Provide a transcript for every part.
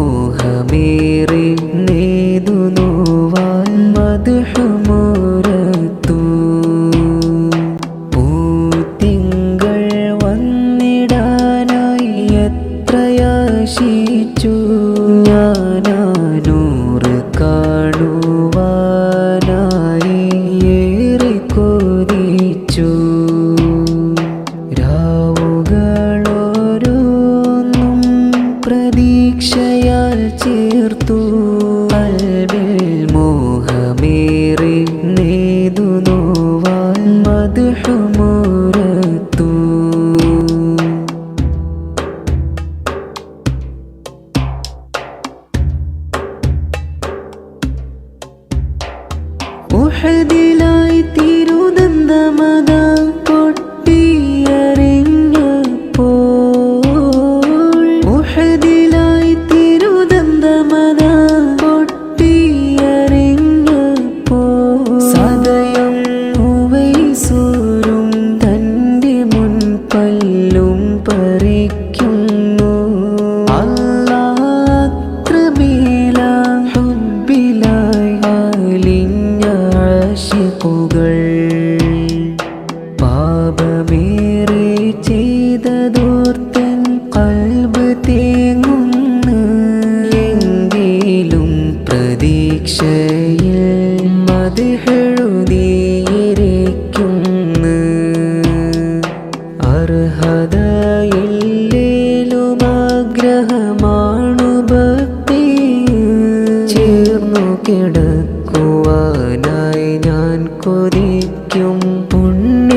മോഹമേറി നേതു നോവാൻ മധുഹമുരത്തു. പൂത്തിങ്കൾ വന്നിടാനായി എത്രയാശിച്ചു. ഞാനൂറ് കാണുവാനായി ഏറെ കൊതിച്ചു. രാവുകളോരോന്നും പ്രതീക്ഷയാൽ ചേർത്തു. അൽബിൽ മോഹമേറി നേതു നോവാൻ മധുഹമുരത്തു ഉഹദിലായി മുൻപല്ലും പറിക്കുന്നു. അല്ലാത്രമേല പാപമേറെ ചെയ്തതോർത്തൻ കൽബ് തേങ്ങുന്നു അർഹതയില്ലേലും ആഗ്രഹമാണു ഭക്തി. ചേർന്നു കിടക്കുവാനായി ഞാൻ കൊതിക്കും പുണ്യറബീഴ്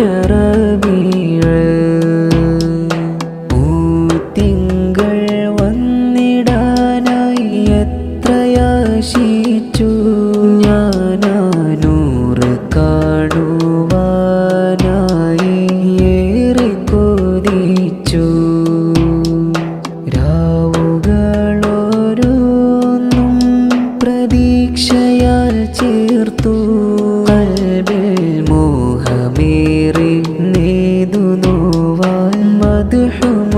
പൂത്തിങ്കൾ വന്നിടാനായി എത്രയാശിച്ചു. മോഹമേറി നേതു നോവാൻ മധുഹും